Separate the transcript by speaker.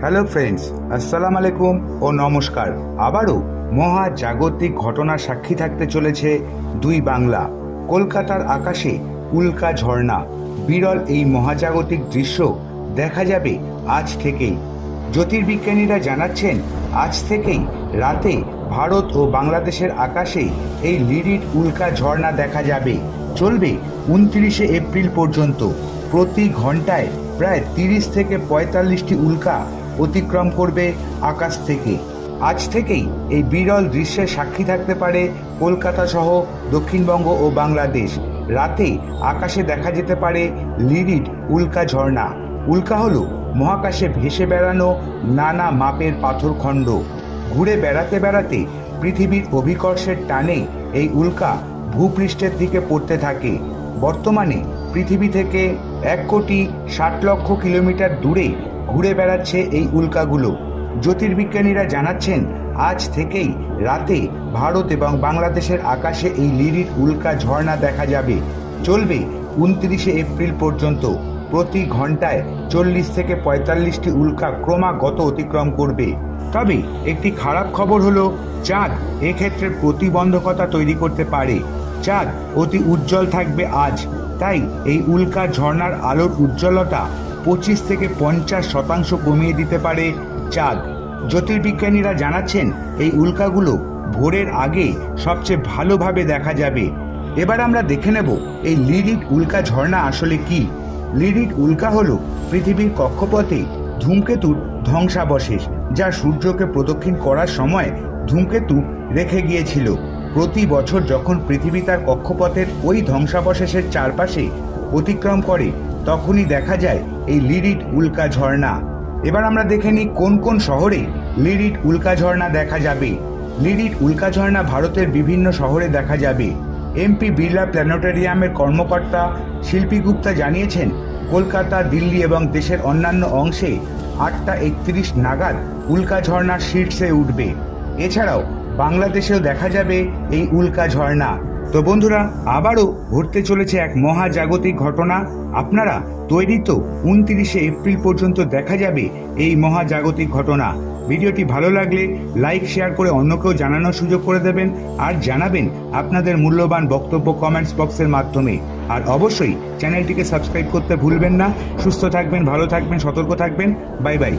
Speaker 1: Hello friends আসসালাম আলাইকুম ও নমস্কার আবারও মহা জাগতিক ঘটনার সাক্ষী থাকতে চলেছে দুই বাংলা। কলকাতার আকাশে উল্কা ঝর্ণা। বিরল এই মহাজাগতিক দৃশ্য দেখা যাবে আজ থেকেই। জ্যোতির্বিজ্ঞানীরা জানাচ্ছেন, আজ থেকেই রাতে ভারত ও বাংলাদেশের আকাশে এই লিরিড উল্কা ঝর্ণা দেখা যাবে। চলবে উনত্রিশে এপ্রিল পর্যন্ত। প্রতি ঘন্টায় প্রায় তিরিশ থেকে পঁয়তাল্লিশটি উল্কা অতিক্রম করবে আকাশ থেকে। আজ থেকেই এই বিরল দৃশ্যের সাক্ষী থাকতে পারে কলকাতা সহ দক্ষিণবঙ্গ ও বাংলাদেশ। রাতে আকাশে দেখা যেতে পারে লিরিড উল্কা ঝর্ণা। উল্কা হলো মহাকাশে ভেসে বেড়ানো নানা মাপের পাথরখণ্ড ঘুরে বেড়াতে বেড়াতে পৃথিবীর অভিকর্ষের টানে এই উল্কা ভূপৃষ্ঠের দিকে পড়তে থাকে। বর্তমানে পৃথিবী থেকে এক কোটি ষাট লক্ষ কিলোমিটার দূরে ঘুরে বেড়াচ্ছে এই উল্কাগুলো। জ্যোতির্বিজ্ঞানীরা জানাচ্ছেন, আজ থেকেই রাতে ভারত এবং বাংলাদেশের আকাশে এই লিরির উল্কা ঝর্ণা দেখা যাবে। চলবে উনত্রিশে এপ্রিল পর্যন্ত। প্রতি ঘন্টায় চল্লিশ থেকে পঁয়তাল্লিশটি উল্কা ক্রমাগত অতিক্রম করবে। তবে একটি খারাপ খবর হলো, চাঁদ এক্ষেত্রে প্রতিবন্ধকতা তৈরি করতে পারে। চাঁদ অতি উজ্জ্বল থাকবে আজ। তাই এই উল্কা ঝর্ণার আলোর উজ্জ্বলতা পঁচিশ থেকে পঞ্চাশ শতাংশ কমিয়ে দিতে পারে চাঁদ। জ্যোতির্বিজ্ঞানীরা জানাচ্ছেন, এই উল্কাগুলো ভোরের আগে সবচেয়ে ভালোভাবে দেখা যাবে। এবার আমরা দেখে নেব, এই লিরিড উল্কা ঝর্ণা আসলে কি? লিরিড উল্কা হলো পৃথিবীর কক্ষপথে ধূমকেতুর ধ্বংসাবশেষ, যা সূর্যকে প্রদক্ষিণ করার সময় ধূমকেতু রেখে গিয়েছিল। প্রতি বছর যখন পৃথিবী তার কক্ষপথের ওই ধ্বংসাবশেষের চারপাশে অতিক্রম করে, তখনই দেখা যায় এই লিরিড উল্কা ঝর্ণা। এবার আমরা দেখে নিই কোন কোন শহরে লিরিড উল্কা ঝর্ণা দেখা যাবে। লিরিড উল্কা ঝর্ণা ভারতের বিভিন্ন শহরে দেখা যাবে। এমপি বিড়লা প্ল্যানেটোরিয়ামের কর্মকর্তা শিল্পী গুপ্তা জানিয়েছেন, কলকাতা, দিল্লি এবং দেশের অন্যান্য অংশে আটটা একত্রিশ নাগাদ উল্কা ঝর্ণা শীর্ষে উঠবে। এছাড়াও বাংলাদেশেও দেখা যাবে এই উল্কা ঝর্ণা। তো বন্ধুরা, আবারও ঘটতে চলেছে এক মহাজাগতিক ঘটনা। আপনারা তৈরি তো উনত্রিশে এপ্রিল পর্যন্ত দেখা যাবে এই মহাজাগতিক ঘটনা। ভিডিওটি ভালো লাগলে লাইক, শেয়ার করে অন্যকেও জানানোর সুযোগ করে দেবেন আর জানাবেন আপনাদের মূল্যবান বক্তব্য কমেন্টস বক্সের মাধ্যমে। আর অবশ্যই চ্যানেলটিকে সাবস্ক্রাইব করতে ভুলবেন না। সুস্থ থাকবেন, ভালো থাকবেন, সতর্ক থাকবেন। Bye bye.